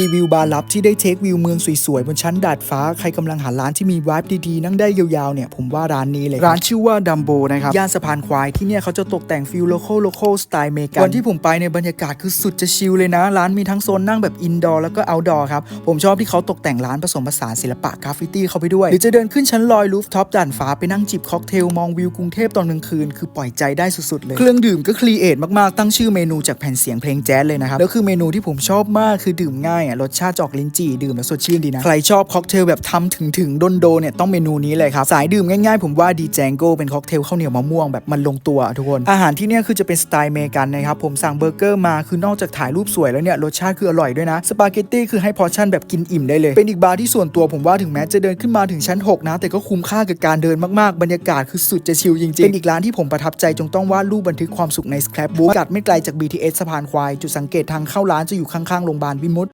รีวิวบาร์ลับที่ได้เทควิวเมืองสวยๆ บนชั้นดาดฟ้า ใครกำลังหาร้านที่มีวายดีๆ นั่งได้ยาวๆเนี่ยผมว่าร้านนี้เลย ร้านชื่อว่าดัมโบนะครับ ย่านสะพานควายที่เนี่ยเขาจะตกแต่งฟิลโลโคโลโคสไตล์เมกันวันที่ผมไปในยบรรยากาศคือสุดจะชิลเลยนะ ร้านมีทั้งโซนนั่งแบบอินดอร์แล้วก็เอาท์ดอร์ครับ ผมชอบที่เขาตกแต่งร้านผสมผสานศิลปะกราฟฟิตี้เข้าไปด้วย หรือจะเดินขึ้นชั้นลอยรูฟท็อปด่านฟ้าไปนั่งจิบค็อกเทลมองวิวกรุงเทพตอนกลางคืนคือปล่อยใจได้สุดๆเลย เครื่องดื่มก็ครีเอทมากๆตั้งชื่อเมนูจากแผ่นเสียงเพลงแจ๊สเลยนะครับแล้วคือเมนูที่ผมชอบมากคือดื่มง่ายอะรสชาติจอกลิ้นจี่ดื่มแล้วสดชื่นดีนะ ใครชอบค็อกเทลแบบทำถึงถึงดนโดเนี่ยต้องเมนูนี้เลยครับสายดื่มง่ายๆ ผมว่าดีแจงโก้เป็นค็อกเทลข้าวเหนียวมะม่วงแบบมันลงตัวทุกคน อาหารที่เนี่ยคือจะเป็นสไตล์เมกันนะครับผมสั่งเบอร์เกอร์มาคือนอกจากถ่ายรูปสวยแล้วเนี่ยรสชาติคืออร่อยด้วยนะสปาเกตตี้คือให้พอชั่นแบบกินอิ่มได้เลย เป็นอีกบาร์ที่ส่วนตัวผมว่าถึงแม้จะเดินขึ้นมาถึงชั้น 6 นะ แต่ก็คุ้มค่ากับการเดินมากๆ บรรยากาศคือสุดจะชิลจริงๆ เป็นอีกร้านที่ผมประทับใจจงต้องวาดรูปบันทึกความสุขในสครับบุ๊กกัดไม่ไกลจาก BTS สะพานควาย จุดสังเกตทางเข้าร้านจะอยู่ข้างๆโรงพยาบาลวิมุต